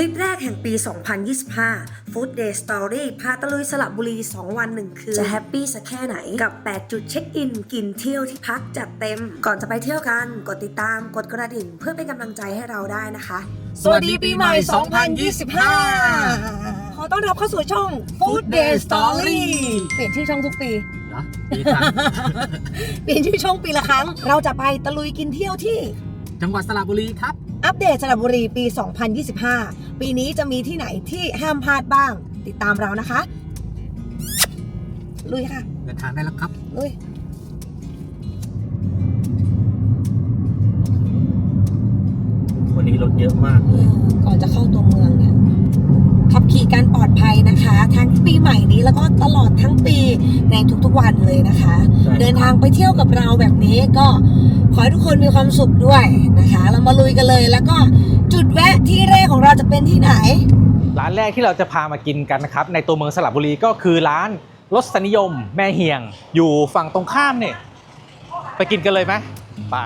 ลิปแรกแห่งปี 2025 Food Day Story พาตะลุยสระบุรี 2 วัน 1 คืน จะแฮปปี้สักแค่ไหน กับ 8 จุดเช็คอิน กินเที่ยวที่พักจัดเต็ม ก่อนจะไปเที่ยวกัน กดติดตาม กดกระดิ่ง เพื่อเป็นกำลังใจให้เราได้นะคะ สวัสดีปีใหม่ 2025 ขอต้อนรับเข้าสู่ช่อง Food Day Story เปลี่ยนชื่อช่องทุกปี เหรอดีจังเปลี่ยนชื่อช่องปีละครั้ง เราจะไปตะลุยกินเที่ยวที่ จังหวัดสระบุรีครับ อัปเดตสระบุรีปี 2025 ปีนี้จะมีที่ไหนที่ห้ามพลาดบ้าง ติดตามเรานะคะ ลุยค่ะ เดินทางได้แล้วครับ ลุย วันนี้รถเยอะมากเลย ก่อนจะเข้าตัวเมืองเนี่ย ขับขี่การปลอดภัยนะคะ ทั้งปีใหม่นี้แล้วก็ตลอดทั้งปีในทุกๆวันเลยนะคะ ใช่ เดินทางไปเที่ยวกับเราแบบนี้ก็ขอให้ทุกคนมีความสุขด้วยนะคะ เรามาลุยกันเลย แล้วก็จุดแวะที่แรกของเราจะเป็นที่ไหน ร้านแรกที่เราจะพามากินกันนะครับ ในตัวเมืองสระบุรีก็คือร้านรสนิยม แม่เฮียง อยู่ฝั่งตรงข้ามเนี่ยไปกินกันเลยไหมไป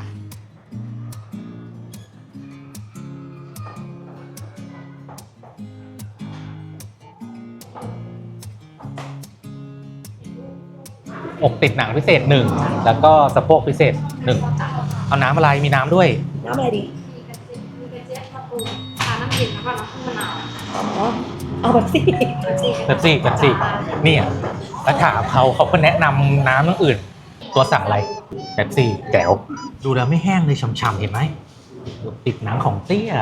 อกติดหนังพิเศษหนึ่งแล้วก็สะโพกพิเศษหนึ่งเอาน้ำอะไรมีน้ำด้วย น้ำอะไรดีมีกระเจี๊ยบข้าวปูชาน้ำเย็นแล้วก็น้ำผึ้งมะนาวอ๋อเอาแบบสิเป๊ปซี่เป๊ปซี่เนี่ยแล้วถามเขาเขาก็แนะนำน้ำอย่างอื่น ตัวสั่งอะไรเป๊ปซี่แจ๋วดูแล้วไม่แห้งเลยฉ่ำๆเห็นไหมติดหนังของเตี้ย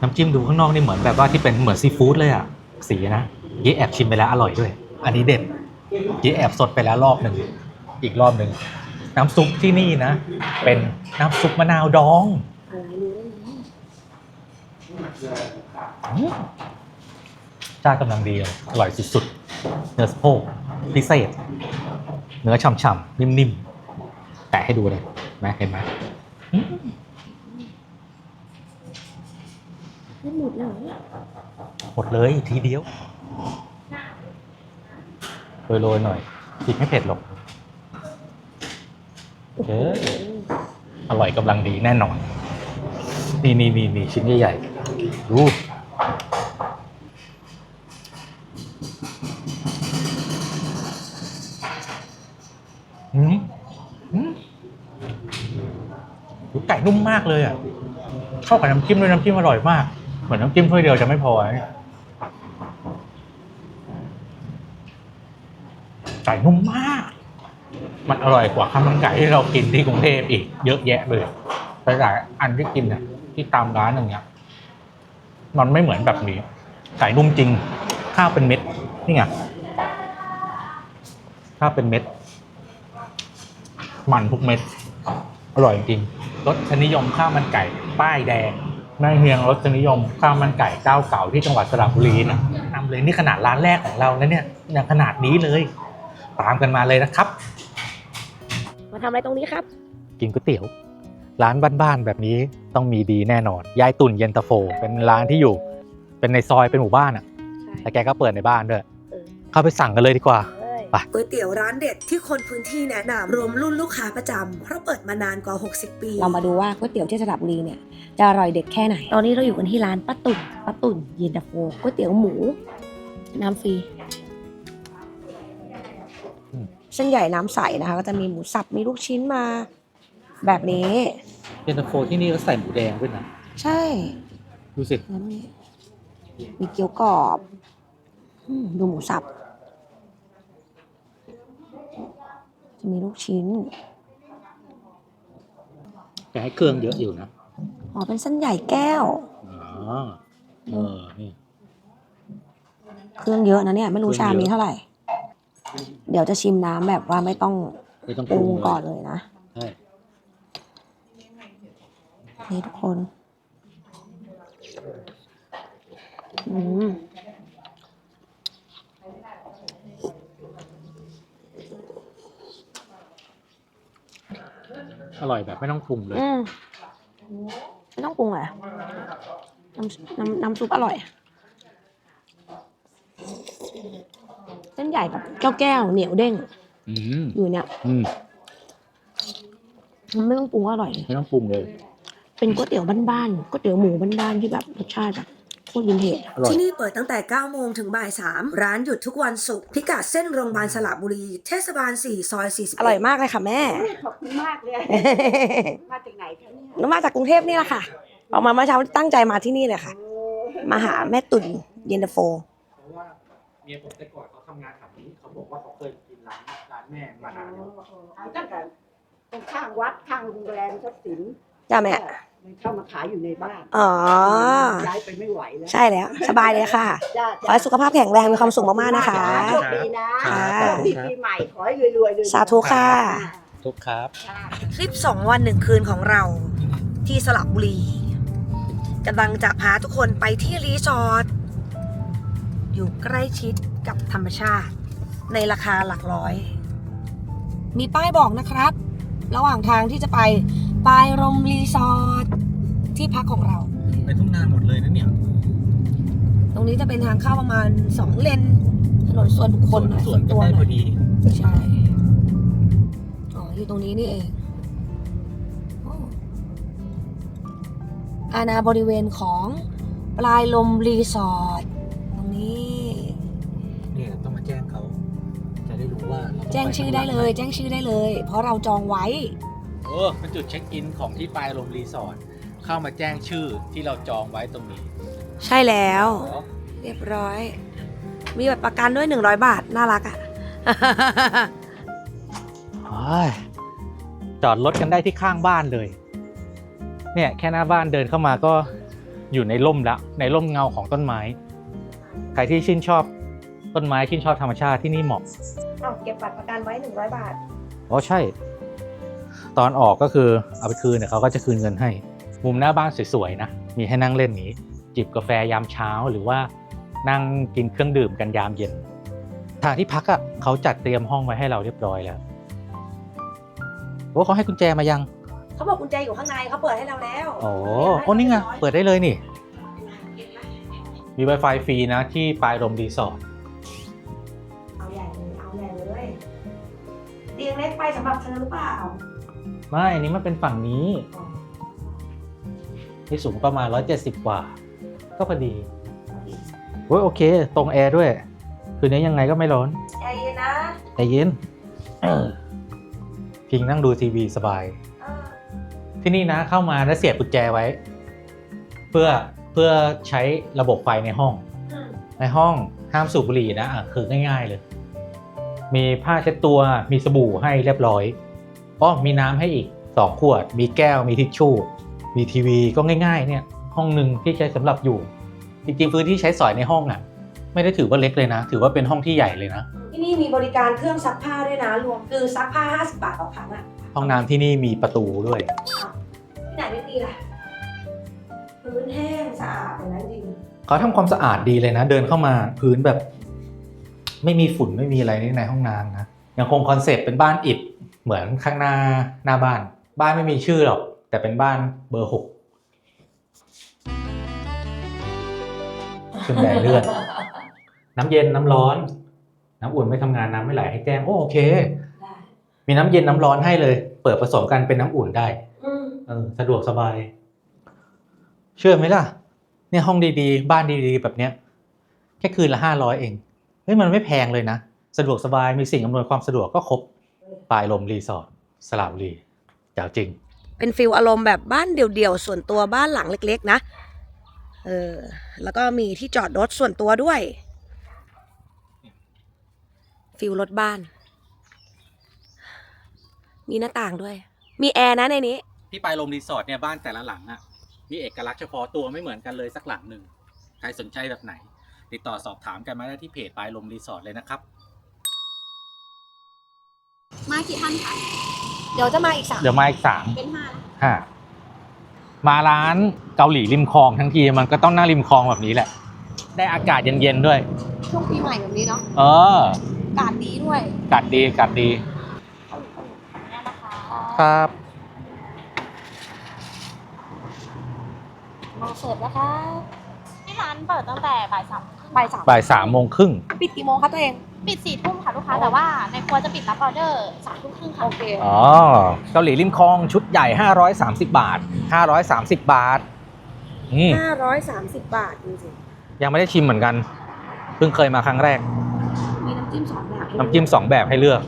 น้ำจิ้มดูข้างนอกนี่เหมือนแบบว่าที่เป็นเหมือนซีฟู้ดเลยอะสีนะยี่แอบชิมไปแล้วอร่อยด้วย อันนี้เด็ด ยี่แอบสดไปแล้วรอบหนึ่งอีกรอบหนึ่งน้ำซุปที่นี่นะ เป็นน้ำซุปมะนาวดองอืมจ้ากำลังดีเลยอร่อยสุดๆ เนื้อสะโพกพิเศษ เนื้อฉ่ำๆ นิ่มๆ แตะให้ดูเลยไหมเห็นไหมอืมไม่หมดเลยหมดเลยทีเดียว โรยๆหน่อยพริกไม่เผ็ดหรอกเอออร่อยกำลังดีแน่นอน นี่นี่นี่นี่ชิ้นใหญ่ๆดูอืมอืมดูไก่นุ่มมากเลยอะ เข้ากับน้ำจิ้มด้วยน้ำจิ้มอร่อยมาก เหมือนน้ำจิ้มถ้วยเดียวจะไม่พอเนี่ยไก่ นุ่มมาก มันอร่อยกว่าข้าวมันไก่ที่เรากินที่กรุงเทพอีก เยอะแยะเลยหลายอันที่กินเนี่ยที่ตามร้านอย่างเงี้ยมันไม่เหมือนแบบนี้ไก่นุ่มจริง ข้าวเป็นเม็ดนี่ไงข้าวเป็นเม็ด มันทุกเม็ด อร่อยจริงรสนิยมข้าวมันไก่ ป้ายแดงแม่เฮียงรสนิยมข้าวมันไก่เจ้าเก่าที่จังหวัดสระบุรีนะนำเลยนี่ขนาดร้านแรกของเรานะเนี่ยยังขนาดนี้เลย ตามกันมาเลยนะครับ มาทำอะไรตรงนี้ครับ กินก๋วยเตี๋ยว ร้านบ้านๆแบบนี้ต้องมีดีแน่นอน ยายตุ่นเย็นตาโฟ เป็นร้านที่อยู่ เป็นในซอยเป็นหมู่บ้านอะแต่แกก็เปิดในบ้านด้วย เออ เข้าไปสั่งกันเลยดีกว่าไป ก๋วยเตี๋ยวร้านเด็ดที่คนพื้นที่แนะนำรวมรุ่นลูกค้าประจำเพราะเปิดมานานกว่า 60 ปี เรามาดูว่าก๋วยเตี๋ยวที่สระบุรีเนี่ยจะอร่อยเด็ดแค่ไหน ตอนนี้เราอยู่กันที่ร้านป้าตุ่นป้าตุ่นเย็นตาโฟก๋วยเตี๋ยวหมู น้ำฟรี เส้นใหญ่น้ำใสนะคะ ก็จะมีหมูสับมีลูกชิ้นมาแบบนี้ เย็นตาโฟที่นี่ก็ใส่หมูแดงด้วยนะ ใช่ดูสิ แล้วนี่มีเกี๊ยวกรอบอืมดูหมูสับ จะมีลูกชิ้นแกให้เครื่องเยอะอยู่นะ อ๋อ เป็นเส้นใหญ่แก้ว อ๋อ เออ นี่ เครื่องเยอะนะเนี่ย ไม่รู้เครื่ชาองเยอะมีเท่าไหร่ เดี๋ยวจะชิมน้ำแบบว่าไม่ต้องไม่ต้องปปรุรุงงก่อนเลยนะ ใช่นี่ทุกคน อืม อร่อยแบบไม่ต้องปรุงเลย อืม ไม่ต้องปรุงเลยน้ำน้ำน้ำซุปอร่อย เส้นใหญ่กับแก้วแก้วๆเหนียวเด้งอืมอยู่เนี่ยอืมมันไม่ต้องปรุงก็อร่อยเลยไม่ต้องปรุงเลย เป็นก๋วยเตี๋ยวบ้านๆก๋วยเตี๋ยวหมูบ้านๆที่แบบรสชาติแบบโคตรวินเทจ อร่อย ที่นี่เปิดตั้งแต่ 9 โมงถึงบ่าย 3 ร้านหยุดทุกวันศุกร์พิกัดเส้นโรงพยาบาลสระบุรี เทศบาล 4 ซอย 41 อร่อยมากเลยค่ะแม่ ขอบคุณมากเลย มาจากไหนคะเนี่ยหนูมาจากกรุงเทพนี่แหละค่ะ ออกมาเมื่อเช้าตั้งใจมาที่นี่เลยค่ะ มาหาแม่ตุ่นเย็นตาโฟเพราะว่าเมียผมแต่ก่อนเขาทำงานแถวนี้เขาบอกว่าเขาเคยกินร้านร้านแม่มานานแล้วตั้งแต่ตรงข้างวัดข้างโรงแรมทรัพย์สินจ้าแม่มันเข้ามาขายอยู่ในบ้านอ๋อย้ายไปไม่ไหวแล้วใช่แล้ว สบายเลยค่ะจ้าขอให้สุขภาพแข็งแรงมีความสุขมากๆนะคะโชคดีนะค่ะโชคดีปีใหม่ขอให้รวยๆเลยสาธุค่ะทุกครับทริป2วัน1คืนของเราที่สระบุรีกำลังจะพาทุกคนไปที่รีสอร์ท อยู่ใกล้ชิดกับธรรมชาติ ในราคาหลักร้อย มีป้ายบอกนะครับ ระหว่างทางที่จะไปปลายรมรีสอร์ทที่พักของเรา ไปทุ่งนาหมดเลยนะเนี่ย ตรงนี้จะเป็นทางเข้าประมาณ2เลนถนนส่วนบุคคลหน่อยสวนตัก็วได้หน่พออยดีใช่อ๋ออยู่ตรงนี้นี่เองโอ้อาณาบริเวณของปลายลมรีสอร์ท ว่าเราแจ้งชื่อได้เลย แจ้งชื่อได้เลย เพราะเราจองไว้ เออเป็นจุดเช็คอินของที่ปลายลมรีสอร์ทเข้ามาแจ้งชื่อที่เราจองไว้ตรงนี้ใช่แล้ว เรียบร้อย มีบัตรประกันด้วย 100 บาท น่ารักอะ่ะจอดรถกันได้ที่ข้างบ้านเลย เนี่ยแค่หน้าบ้านเดินเข้ามาก็อยู่ในร่มแล้ว ในร่มเงาของต้นไม้ ใครที่ชื่นชอบต้นไม้ชื่นชอบธรรมชาติที่นี่เหมาะ เอาเก็บบัตรประกันไว้ 100 บาท อ๋อใช่ ตอนออกก็คือเอาไปคืนเนี่ยเขาก็จะคืนเงินให้ มุมหน้าบ้านสวยๆนะ มีให้นั่งเล่นนี้ จิบกาแฟยามเช้าหรือว่านั่งกินเครื่องดื่มกันยามเย็น ทางที่พักอะ่ะเขาจัดเตรียมห้องไว้ให้เราเรียบร้อยแล้วโอ้เขาให้กุญแจมายัง เขาบอกกุญแจอยู่ข้างในเขาเปิดให้เราแล้วโอ้โอ้นี่ไงเปิดได้เลยนี่ มี Wi-Fi ฟรีนะที่ปลายลมรีสอร์ท สำหรับเธอหรือเปล่าไม่อันนี้มันเป็นฝั่งนี้ที่สูงประมาณ 170 กว่า ก็พอดีโอ้ยโอเค ตรงแอร์ด้วย คืนนี้ยังไงก็ไม่ร้อนใจเย็นนะแต่เย็นเออพิงนั่งดูทีวีสบาย เออที่นี่นะเข้ามาแล้วเสียบกุญแจไว้ เพื่อเพื่อใช้ระบบไฟในห้อง อืมในห้องห้ามสูบบุหรี่นะอะคือง่าย ๆ เลย มีผ้าเช็ดตัวมีสบู่ให้เรียบร้อยอ๋อมีน้ำให้อีกสองขวด มีแก้วมีทิชชู่ มีทีวีก็ง่ายๆเนี่ยห้องหนึ่งที่ใช้สำหรับอยู่ จริงๆพื้นที่ใช้สอยในห้องอะ ไม่ได้ถือว่าเล็กเลยนะ ถือว่าเป็นห้องที่ใหญ่เลยนะ ที่นี่มีบริการเครื่องซักผ้าด้วยนะรวมคือซักผ้า 50 บาทต่อครั้งอะห้องน้ำที่นี่มีประตูด้วยที่ไหนไม่มีล่ะพื้นแห้งสะอาดอย่างนั้นจริงเขาทำความสะอาดดีเลยนะ เดินเข้ามาพื้นแบบ ไม่มีฝุ่นไม่มีอะไรในห้องน้ำนะยังคงคอนเซปต์เป็นบ้านอิฐเหมือนข้างหน้าหน้าบ้าน บ้านไม่มีชื่อหรอก แต่เป็นบ้านเบอร์หกส่วนใหญ่เลือดน้ำเย็นน้ำร้อน น้ำอุ่นไม่ทำงานน้ำไม่ไหลให้แจ้งโอ้โอเคได้มีน้ำเย็นน้ำร้อนให้เลย เปิดผสมกันเป็นน้ำอุ่นได้อืมเออสะดวกสบาย เชื่อไหมล่ะ เนี่ยห้องดีๆ บ้านดีๆ แบบเนี้ยแค่คืนละห้าร้อยเองเฮ้ยมันไม่แพงเลยนะ สะดวกสบายมีสิ่งอำนวยความสะดวกก็ครบปลายลมรีสอร์ทสระบุรีเจ๋วจริง เป็นฟิลอารมณ์แบบบ้านเดี่ยวๆ ส่วนตัวบ้านหลังเล็ก ๆ นะเออแล้วก็มีที่จอดรถส่วนตัวด้วย ฟิลรถบ้าน มีหน้าต่างด้วย มีแอร์นะในนี้ ที่ปลายลมรีสอร์ทเนี่ยบ้านแต่ละหลังอะมีเอกลักษณ์เฉพาะตัวไม่เหมือนกันเลยสักหลังหนึ่งใครสนใจแบบไหน ติดต่อสอบถามกันมาได้ที่เพจปลายลมรีสอร์ทเลยนะครับ มากี่ท่านคะเดี๋ยวจะมาอีกสามเดี๋ยวมาอีกสามเป็นห้านะฮะมาร้านเกาหลีริมคลองทั้งทีมันก็ต้องนั่งริมคลองแบบนี้แหละ ได้อากาศเย็นๆด้วย ช่วงปีใหม่แบบนี้เนาะเอออากาศดีด้วยกัดดีกัดดีนี่นะคะครับ มาเสิร์ฟนะคะที่ร้านเปิดตั้งแต่บ่ายสามครึ่ง บ่ายสามบ่ายสามโมงครึ่งปิดกี่โมงคะตัวเอง ปิดสี่ทุ่มค่ะลูกค้า แต่ว่าในครัวจะปิดรับออเดอร์สามทุ่มครึ่งค่ะ โอเค อ๋อเกาหลีริมคลองชุดใหญ่ 530 บาท 530 บาทอืม530บาทจริงยังไม่ได้ชิมเหมือนกัน เพิ่งเคยมาครั้งแรก ๆมีน้ำจิ้มสองแบบให้น้ำจิ้มสองแบบให้เลือก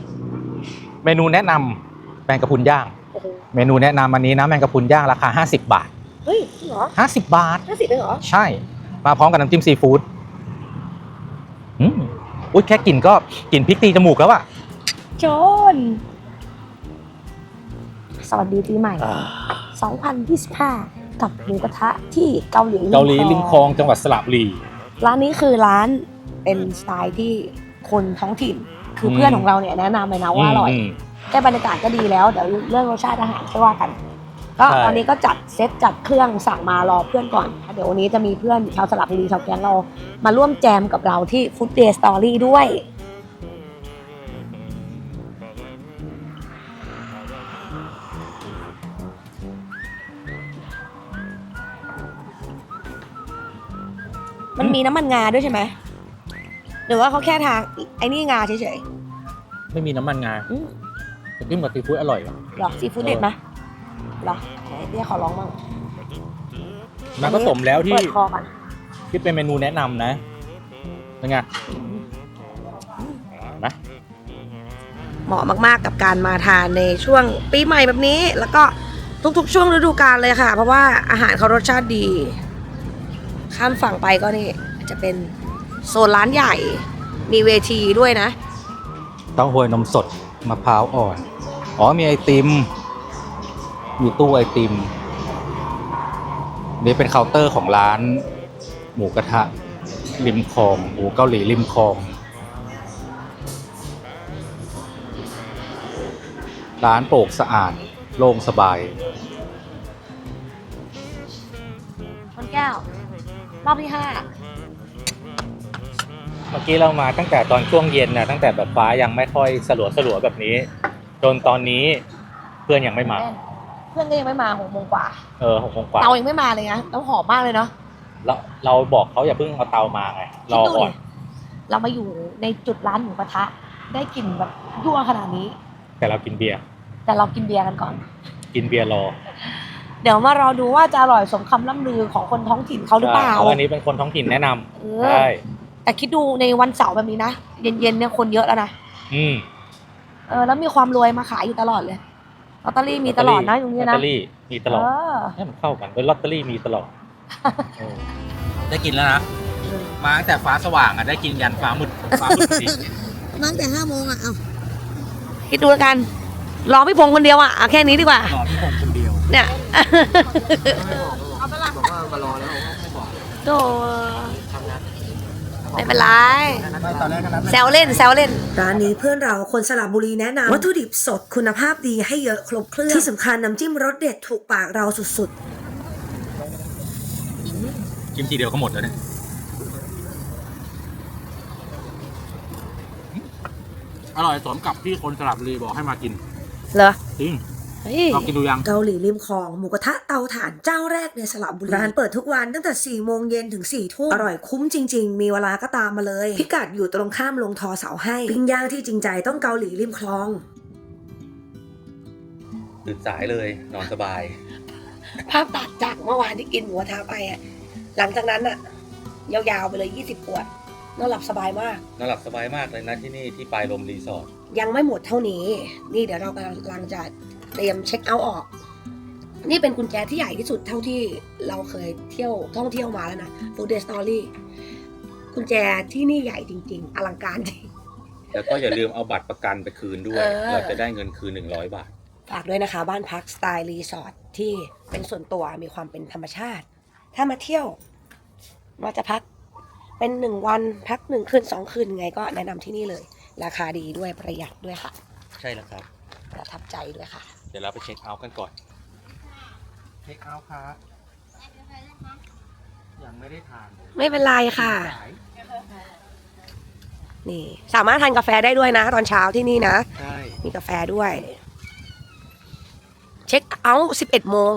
เมนูแนะนำแมงกะพรุนย่าง โอ้โหเมนูแนะนำอันนี้นะแมงกะพรุนย่างราคา 50 บาท เฮ้ยจริงเหรอ50 บาท ห้าสิบเลยเหรอ ใช่ มาพร้อมกับน้ำจิ้มซีฟู้ดอืม อุ้ยแค่กลิ่นก็กลิ่นพริกตีจมูกแล้วอะโจนสวัสดีปีใหม่ 2025 กับหมูกระทะที่เกาหลีเกาหลีริมคลองจังหวัดสระบุรี ร้านนี้คือร้านเป็นสไตล์ที่คนท้องถิ่น คือเพื่อนของเราเนี่ยแนะนำเลยนะว่าอร่อยมแค่บรรยากาศก็ดีแล้ว เดี๋ยวเรื่องรสชาติอาหารค่อยว่ากัน ก็ใช่ ตอนนี้ก็จัดเซตจัดเครื่องสั่งมารอเพื่อนก่อน เดี๋ยววันนี้จะมีเพื่อนชาวสระบุรีชาวแก๊งเรา มาร่วมแจมกับเราที่ Food Day Story ด้วย มันมีน้ำมันงาด้วยใช่ไหมหรือว่าเขาแค่ทางไอ้นี่งาเฉยไม่มีน้ำมันงาๆอืม แต่จิ้มกับซีฟู้ดอร่อยว่ะเหรอซีฟู้ดเด็ดไหม เหรอไหนเดี๋ยวขอลองบ้างมันก็สมแล้วที่เปิดคอก่อนที่เป็นเมนูแนะนำนะเป็นไงนะเหมาะมากๆกับการมาทานในช่วงปีใหม่แบบนี้ แล้วก็ทุกๆ ช่วงฤดูกาลเลยค่ะ เพราะว่าอาหารเขารสชาติดี ข้ามฝั่งไปก็นี่จะเป็นโซนร้านใหญ่ มีเวทีด้วยนะ เต้าหวยนมสดมะพร้าวอ่อน อ๋อมีไอติม มีตู้ไอติม นี่เป็นเคาน์เตอร์ของร้าน หมูกระทะ ริมคลอง หมูเกาหลีริมคลอง ร้านโปร่งสะอาด โล่งสบาย ชนแก้ว รอบที่ห้าเมื่อกี้เรามาตั้งแต่ตอนช่วงเย็นนะตั้งแต่แบบฟ้ายังไม่ค่อยสลัวสลัวๆแบบนี้ จนตอนนี้เพื่อนยังไม่มา เพื่อนก็ยังไม่มาหกโมงกว่าเออหกโมงกว่าเตายังไม่มาเลยนะแล้วหอมมากเลยเนาะเราเราบอกเขาอย่าเพิ่งเอาเตามาไงรอคิดดูก่อนดิเรามาอยู่ในจุดร้านหมูกระทะ ได้กลิ่นแบบยั่วขนาดนี้ แต่เรากินเบียร์แต่เรากินเบียร์กันก่อน กินเบียร์รอ เดี๋ยวมารอดูว่าจะอร่อยสมคำล่ำลือของคนท้องถิ่นเขาหรือเปล่าใช่พะอันนี้เป็นคนท้องถิ่นแนะนำเออใช่แต่คิดดูในวันเสาร์แบบนี้นะเย็นๆเนี่ยคนเยอะแล้วนะอืมเออแล้วมีความรวยมาขายอยู่ตลอดเลย ลอตเตอรี่มีตลอดนะตรงนี้ลอตนะเตอรี่มีตลอดเออให้มันเข้ากันเป็นลอตเตอรี่มีตลอดเออได้กินแล้วนะมาตั้งแต่ฟ้าสว่างอะได้กินยันฟ้ามืดฟ้ามืดพอดีมาตั้งแต่ห้าโมงอะเอาคิดดูแล้วกันรอพี่พงษ์คนเดียวอะเอาแค่นี้ดีกว่ารอพี่ผมคนเดียวเนี่ยบอกว่ามารอแล้วไม่บอกโต ไม่เป็นไรตอนแรกก็นัดแซวเล่นแซวเล่น ร้านนี้เพื่อนเราคนสระบุรีแนะนำวัตถุดิบสดคุณภาพดีให้เยอะครบเครื่อง ที่สำคัญน้ำจิ้มรสเด็ดถูกปากเราสุดๆกินทีเดียวก็หมดแล้วเนี่ยอร่อยสมกับที่คนสลับบุรีบอกให้มากิน เหรอจริง เฮ้ย ลองกินดูยัง เกาหลีริมคลองหมูกระทะเตาถ่านเจ้าแรกในสระบุรีร้านเปิดทุกวันตั้งแต่4โมงเย็นถึง4ทุ่มอร่อยคุ้มจริง ๆ มีเวลาก็ตามมาเลย พิกัดอยู่ตรงข้ามลงทอเสาให้ปิ้งย่างที่จริงใจต้องเกาหลีริมคลอง ตื่นสายเลยนอนสบาย ภาพตัดจากเมื่อวานที่กินหมูกระทะไปอะหลังจากนั้นอะยาวๆไปเลย 20ขวดนอนหลับสบายมาก นอนหลับสบายมากเลยนะที่นี่ที่ปลายลมรีสอร์ทยังไม่หมดเท่านี้ นี่เดี๋ยวเรากำลังจะ เตรียมเช็คเอาท์ออก นี่เป็นกุญแจที่ใหญ่ที่สุดเท่าที่เราเคยเที่ยวท่องเที่ยวมาแล้วนะ Food Day Story กุญแจที่นี่ใหญ่จริง ๆ อลังการจริง แล้วก็อย่าลืมเอาบัตรประกันไปคืนด้วย เออ เราจะได้เงินคืน 100 บาท ฝากด้วยนะคะ บ้านพักสไตล์รีสอร์ทที่เป็นส่วนตัวมีความเป็นธรรมชาติ ถ้ามาเที่ยวว่าจะพักเป็นหนึ่งวันพักหนึ่งคืนสองคืนไงก็แนะนำที่นี่เลย ราคาดีด้วยประหยัดด้วยค่ะ ใช่แล้วครับ ประทับใจด้วยค่ะ เดี๋ยวเราไปเช็คเอาท์กันก่อน เช็คเอาท์ครับยังไม่ได้ทานเลยไม่เป็นไรค่ะนี่สามารถทานกาแฟได้ด้วยนะ ตอนเช้าที่นี่นะ ใช่มีกาแฟด้วย เช็คเอาท์11โมง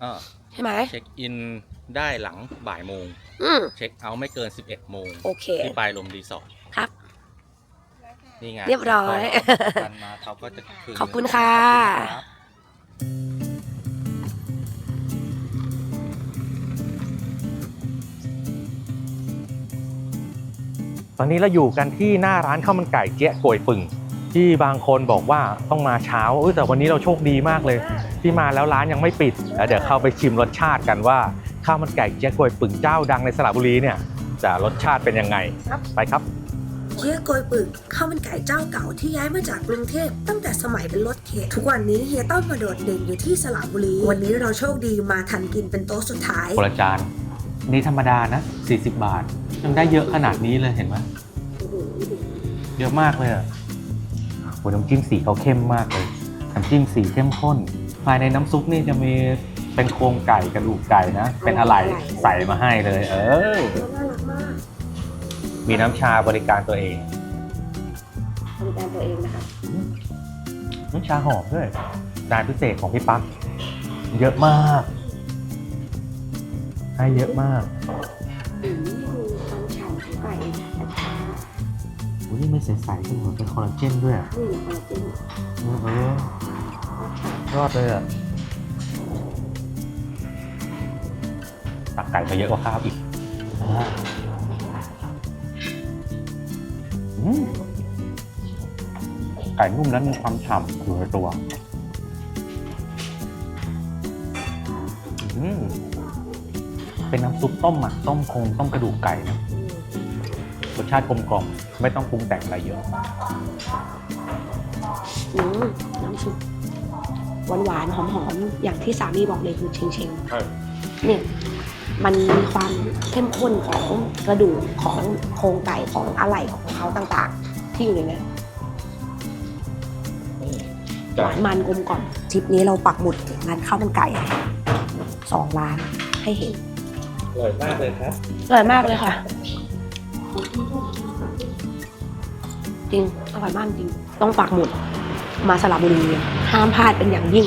เออใช่ไหมเช็คอินได้หลังบ่ายโมง อืมเช็คเอาท์ไม่เกิน 11 โมง โอเค ที่ปลายลมรีสอร์ทครับ นี่ไงเรียบร้อยทันมาเขาก็จะนขอบคุณค่ะขรับ ตอนนี้เราอยู่กันที่หน้าร้านข้าวมันไก่เจ๊ะกวยปึ่งที่บางคนบอกว่าต้องมาเช้าเอยแต่วันนี้เราโชคดีมากเลย ที่มาแล้วร้านยังไม่ปิดแล้วเดี๋ยวเข้าไปชิมรสชาติกันว่าข้าวมันไก่เจ๊ะกวยปึ่งเจ้าดังในสระบุรีเนี่ยจะรสชาติเป็นยังไงไปครับ เฮียโกยปึกข้าวมันไก่เจ้าเก่าที่ย้ายมาจากกรุงเทพตั้งแต่สมัยเป็นรถเข็นทุกวันนี้เฮียต้อมมาโดดเด่นอยู่ที่สระบุรี วันนี้เราโชคดีมาทันกินเป็นโต๊ะสุดท้ายคนละจานนี่ธรรมดานะ 40 บาทยังได้เยอะขนาดนี้เลยเห็นไหมเยอะมากเลยอะโหน้ำจิ้มสีเขาเข้มมากเลยน้ำจิ้มสีเข้มข้น ภายในน้ำซุปนี่จะมีเป็นโครงไก่กระดูกไก่นะ เป็นอะไรใส่มาให้เลย เออ มากมีน้ำชาบริการตัวเอง บริการตัวเองนะคะ น้ำชาหอมด้วยจานพิเศษของพี่ปั๊กเยอะมาก ให้เยอะมากความฉ่ำของไก่ช้าอุ้ยนี่ไม่ใสๆด้วยเหรอเป็นคอลลาเจนด้วยอะๆนี่คอลลาเจนเออเออรอดเลยอะตักไก่ไปเยอะกว่าข้าวอีกอ่า ไก่นุ่มแล้วมีความฉ่ำอยู่ในตัวอืมเป็นน้ำซุปต้มอะต้มคงต้มกระดูกไก่นะรสชาติกลมกล่อมไม่ต้องปรุงแต่งอะไรเยอะอืมน้ำซุปหวานๆหอมๆอย่างที่สามีบอกเลยคือเชงเชงๆนี่มันมีความเข้มข้นของกระดูกของโครงไก่ของอะไหล่ของ เขาต่างๆ ที่อยู่ในนั้นหวานมันกลมกล่อมทริปนี้เราปักหมุดร้านข้าวมันไก่สองร้านให้เห็นอร่อยมากเลยครับ อร่อยมากเลยค่ะ จริงอร่อยมากจริง ต้องปักหมุดมาสระบุรีห้ามพลาดเป็นอย่างยิ่ง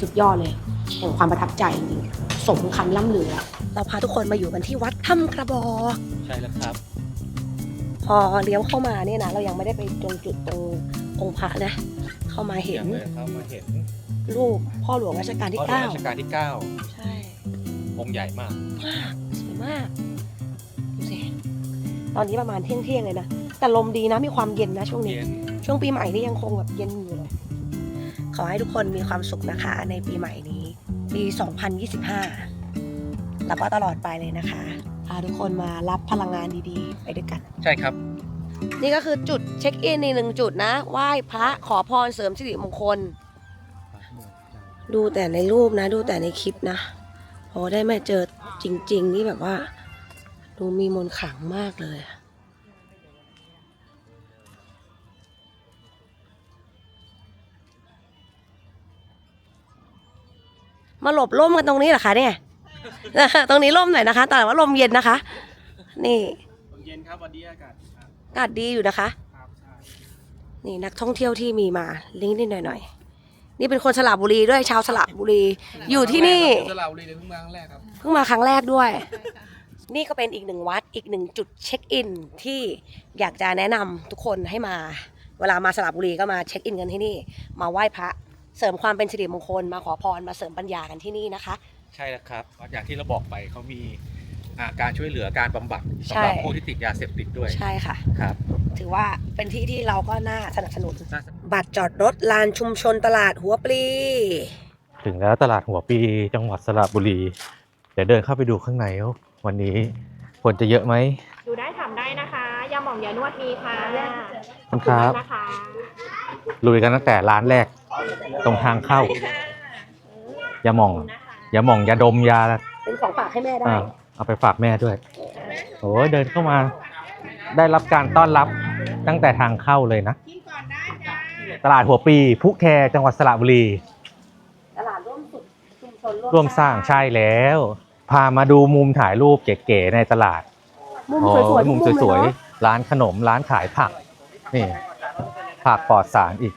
สุดยอดเลยแห่งความประทับใจจริงๆสมคำล่ำลือเราพาทุกคนมาอยู่กันที่วัดถ้ำกระบอก ใช่แล้วครับ พอเลี้ยวเข้ามาเนี่ยนะเรายังไม่ได้ไปตรงจุดตรงองค์พระนะ เข้ามาเห็นเข้ามาเห็นรูปพ่อหลวงรัชกาลที่พ่อหลวงเก้ารัชกาลที่ใช่9องค์ใหญ่มากมากสวยมากดูสิตอนนี้ประมาณเที่ยงเที่ยงๆเลยนะแต่ลมดีนะมีความเย็นนะช่วงนี้เย็นช่วงปีใหม่นี่ยังคงแบบเย็นอยู่เลยขอให้ทุกคนมีความสุขนะคะ ในปีใหม่นี้ปี 2025 แล้วก็ตลอดไปเลยนะคะพาทุกคนมารับพลังงานดีๆ ไปด้วยกัน ใช่ครับ นี่ก็คือจุดเช็คอินในหนึ่งจุดนะไหว้พระขอพรเสริมสิริมงคล ดูแต่ในรูปนะ ดูแต่ในคลิปนะพอได้มาเจอจริง ๆ นี่แบบว่า ดูมีมนต์ขลังมากเลยอะมาหลบร่มกันตรงนี้เหรอคะเนี่ย ตรงนี้ร่มหน่อยนะคะ แต่ว่าลมเย็นนะคะ นี่เย็นครับวันนี้อากาศอากาศดีอยู่นะคะ นี่นักท่องเที่ยวที่มีมาลิงก์นิดหน่อยหน่อยๆนี่เป็นคนสระบุรีด้วยชาวสระบุรี อยู่ที่นี่สระบุรีเลยเพิ่งมาครั้งแรกครับเพิ่งมาครั้งแรกด้วย นี่ก็เป็นอีกหนึ่งวัดอีกหนึ่งจุดเช็คอินที่อยากจะแนะนำทุกคนให้มา เวลามาสระบุรีก็มาเช็คอินกันที่นี่ มาไหว้พระเสริมความเป็นสิริมงคลมาขอพรมาเสริมปัญญากันที่นี่นะคะ ใช่แล้วครับอย่างที่เราบอกไปเขามีอ่าการช่วยเหลือการบำบัดใช่สำหรับผู้ที่ติดยาเสพติดด้วยใช่ค่ะ ครับถือว่าเป็นที่ที่เราก็น่าสนับสนุน น่าบัตรจอดรถลานชุมชนตลาดหัวปลี ถึงแล้วตลาดหัวปีจังหวัดสระบุรี เดี๋ยวเดินเข้าไปดูข้างในว่าวันนี้คนจะเยอะไหมดูได้ทำได้นะคะยาหม่องยานวดมีค่ะขอบคุณครับ นะคะลุยกันตั้งแต่ร้านแรก ตรงทางเข้ายาหม่อง ยาหม่องยาดมยาเป็นของฝากให้แม่ได้ อ่าเอาไปฝากแม่ด้วยโอ้ยเดินเข้ามา ได้รับการต้อนรับตั้งแต่ทางเข้าเลยนะตลาดหัวปีพุแคจังหวัดสระบุรี ตลาดร่วมสุดชุมชนร่วมสร้างใช่แล้ว พามาดูมุมถ่ายรูปเก๋ๆในตลาด มุมโอ้สวยๆมุมทุกสวยเลเนอะๆ ร้านขนม ร้านขายผัก นี่ ผักปลอดสารอีก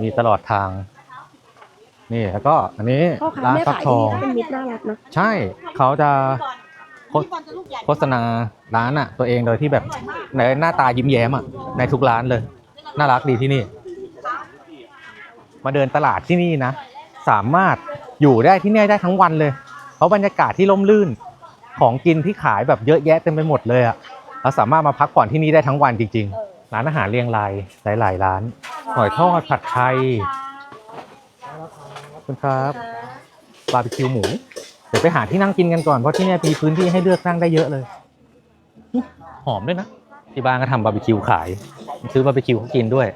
มีตลอดทาง นี่แล้วก็อันนี้พ่อค้าร้านแม่ฟักขายทดีองนะเป็นมิตรน่ารักนะใช่เขาจะ โฆษ โฆษณาร้านอะตัวเองโดยที่แบบในหน้าตายิ้มแย้มอะในทุกร้านเลย น่ารักดีที่นี่ มาเดินตลาดที่นี่นะ สามารถอยู่ได้ที่นี่ได้ทั้งวันเลย เพราะบรรยากาศที่ร่มรื่นของกินที่ขายแบบเยอะแยะเต็มไปหมดเลยอะเราสามารถมาพักผ่อนที่นี่ได้ทั้งวันจริง ๆ ร้านอาหารเรียงรายหลายๆร้านหอยทอดผัดไทยขอบ คุณครับบาร์บีคิวหมู เดี๋ยวไปหาที่นั่งกินกันก่อนเพราะที่เนี่ยมีพื้นที่ให้เลือกนั่งได้เยอะเลยอื้อหอมด้วยนะที่บ้านก็ทำบาร์บีคิวขาย ซื้อบาร์บีคิวเขากินด้วย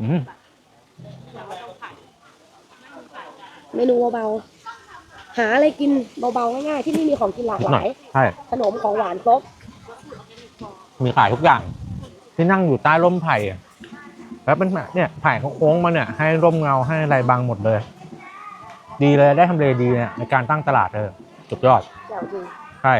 อืมเมนูเบาๆหาอะไรกินเบาๆง่ายๆที่นี่มีของกินหลากนิดหหน่ลาอยยใช่ขนมของหวานครบมีขายทุกอย่าง ที่นั่งอยู่ใต้ร่มไผ่อะ แล้วเป็นแบบเนี่ยไผ่เขาโค้งมาเนี่ยให้ร่มเงาให้อะไรบังหมดเลย ดีเลยได้ทำเลดีเนี่ยในการตั้งตลาดเออสุดยอดแจ๋วจริงใช่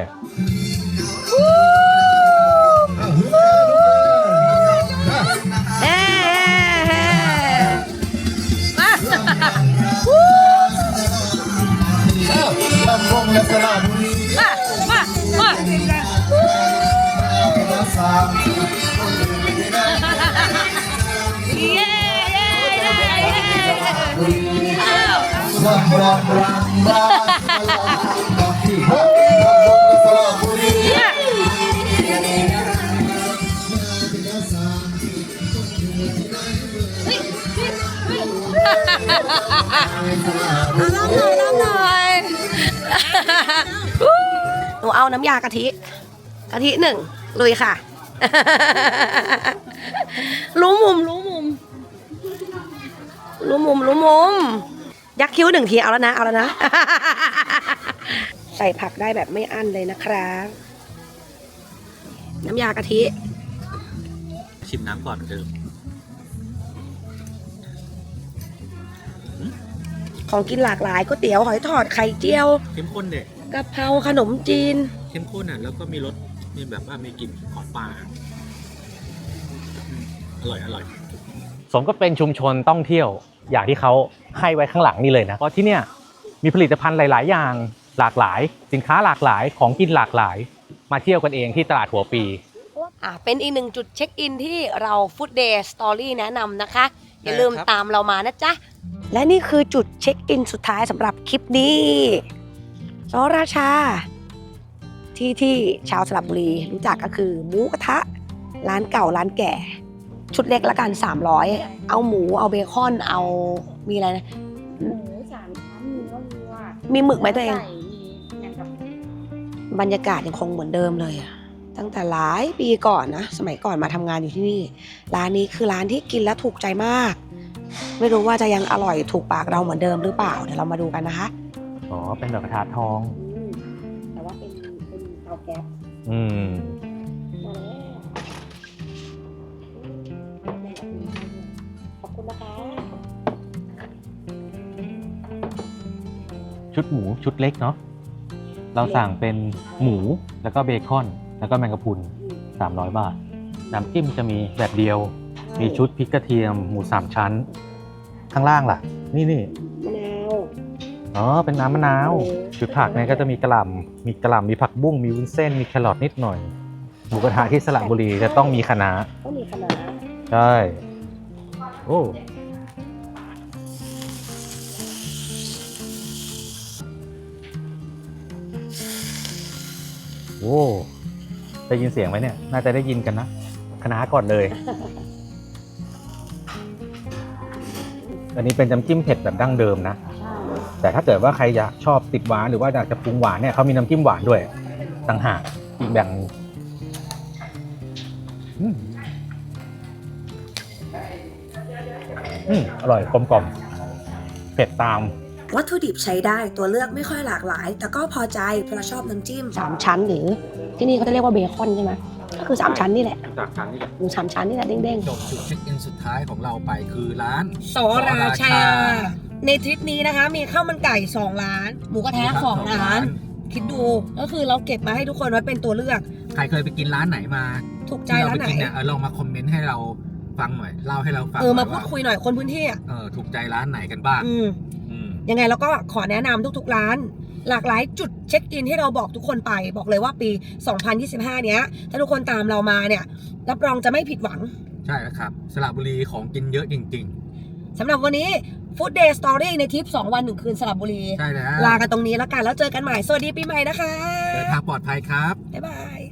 ลำรังรังบ้านลำหน่อยรับหน่อยหนูเอาน้ำยากะทิกะทิหนึ่งลุยค่ะ รู้มุมรู้มุมรู้มุมรู้มุม ยักคิ้วหนึ่งทีเอาแล้วนะเอาแล้วนะ ใส่ผักได้แบบไม่อั้นเลยนะครับน้ำยากะทิชิมน้ำก่อนเดิมของกินหลากหลายก๋วยเตี๋ยวหอยทอดไข่เจียวเข้มข้นเด็กกะเพราขนมจีน เข้มข้นอะแล้วก็มีรสมีแบบว่ามีกลิ่นของปลาอร่อยอร่อย สมก็เป็นชุมชนต้องเที่ยว อย่างที่เขาให้ไว้ข้างหลังนี่เลยนะเพราะที่เนี่ยมีผลิตภัณฑ์หลาย ๆ อย่างหลากหลาย สินค้าหลากหลายของกินหลากหลาย มาเที่ยวกันเองที่ตลาดหัวปีอะเป็นอีกหนึ่งจุดเช็คอินที่เรา Food Day Story แนะนำนะคะ อย่าลืมได้ครับตามเรามานะจ๊ะ และนี่คือจุดเช็คอินสุดท้ายสำหรับคลิปนี้ซอราชา ที่ที่ชาวสระบุรีรู้จักก็คือหมูกระทะ ร้านเก่าร้านแก่ ชุดเล็กละกัน 300 เอาหมูเอาเบคอนเอามีอะไรนะ หมูสามชั้นเนื้อวัวมีหมึกไหมตัวเองไก่มีอย่างกับบรรยากาศยังคงเหมือนเดิมเลยอะตั้งแต่หลายปีก่อนนะ สมัยก่อนมาทำงานอยู่ที่นี่ ร้านนี้คือร้านที่กินแล้วถูกใจมาก ไม่รู้ว่าจะยังอร่อยถูกปากเราเหมือนเดิมหรือเปล่า เดี๋ยวเรามาดูกันนะคะ อ๋อ เป็นดอกกระทาทอง อืมแต่ว่าเป็นเป็นเตาแก๊สอืม ชุดหมูชุดเล็กเนาะเราสั่งเป็นหมูแล้วก็เบคอน แล้วก็แมงกะพรุน300 บาท น้ำจิ้มจะมีแบบเดียว มีชุดพริกกระเทียมหมูสามชั้น ข้างล่างล่ะ นี่นี่มะนาวอ๋อเป็นน้ำมะนาวชุดผักเนี่ยก็จะมีกระหล่ำมีกระหล่ำมีผักบุ้งมีวุ้นเส้นมีแครอทนิดหน่อยหมูกระทะที่สระบุรีจะต้องมีคะน้าก็มีขนาดใช่โอ้ โอ้ได้ยินเสียงไหมเนี่ย น่าจะได้ยินกันนะคณะก่อนเลย อันนี้เป็นน้ำจิ้มเผ็ดแบบดั้งเดิมนะ แต่ถ้าเกิดว่าใครอยากชอบติดหวานหรือว่าอยากจะปรุงหวานเนี่ยเขามีน้ำจิ้มหวานด้วยต่างหากอีกแบบหนึ่งอืมอืมอร่อยกลมกล่อมเผ็ดตาม วัตถุดิบใช้ได้ตัวเลือกไม่ค่อยหลากหลาย แต่ก็พอใจเพราะเราชอบน้ำจิ้ม สามชั้นหรือที่นี่เขาจะเรียกว่าเบคอนใช่ไหมก็คือสามชั้นนี่แหละจากครั้งนี้หมูสามชั้นนี่แหละเด้งจบจุดเช็คอินสุดท้ายของเราไปคือร้านๆสอราชา ในทริปนี้นะคะ มีข้าวมันไก่สองร้าน หมูกระทะสองร้าน คิดดูก็คือเราเก็บมาให้ทุกคนไว้เป็นตัวเลือก ใครเคยไปกินร้านไหนมาถูกใจที่เราร้านไปไหนกินเนี่ยเออลองมาคอมเมนต์ให้เราฟังหน่อยเล่าให้เราฟังเออมาหพูน่ดยคุยหน่อยคนพื้นที่อะเออถูกใจร้านไหนกันบ้าง อืมอืม ยังไงเราก็ขอแนะนำทุกๆร้าน หลากหลายจุดเช็คอินที่เราบอกทุกคนไป บอกเลยว่าปี 2025 เนี้ย ถ้าทุกคนตามเรามาเนี่ย รับรองจะไม่ผิดหวัง ใช่แล้วครับ สระบุรีของกินเยอะจริงสำหรับวันนี้ฟู้ดเดย์สตอรี่ในทริป 2 วัน 1 คืนสระบุรี ใช่แล้ว ลากันตรงนี้แล้วกัน แล้วเจอกันใหม่ สวัสดีปีใหม่นะคะเดินทางปลอดภัยครับ บ๊ายบาย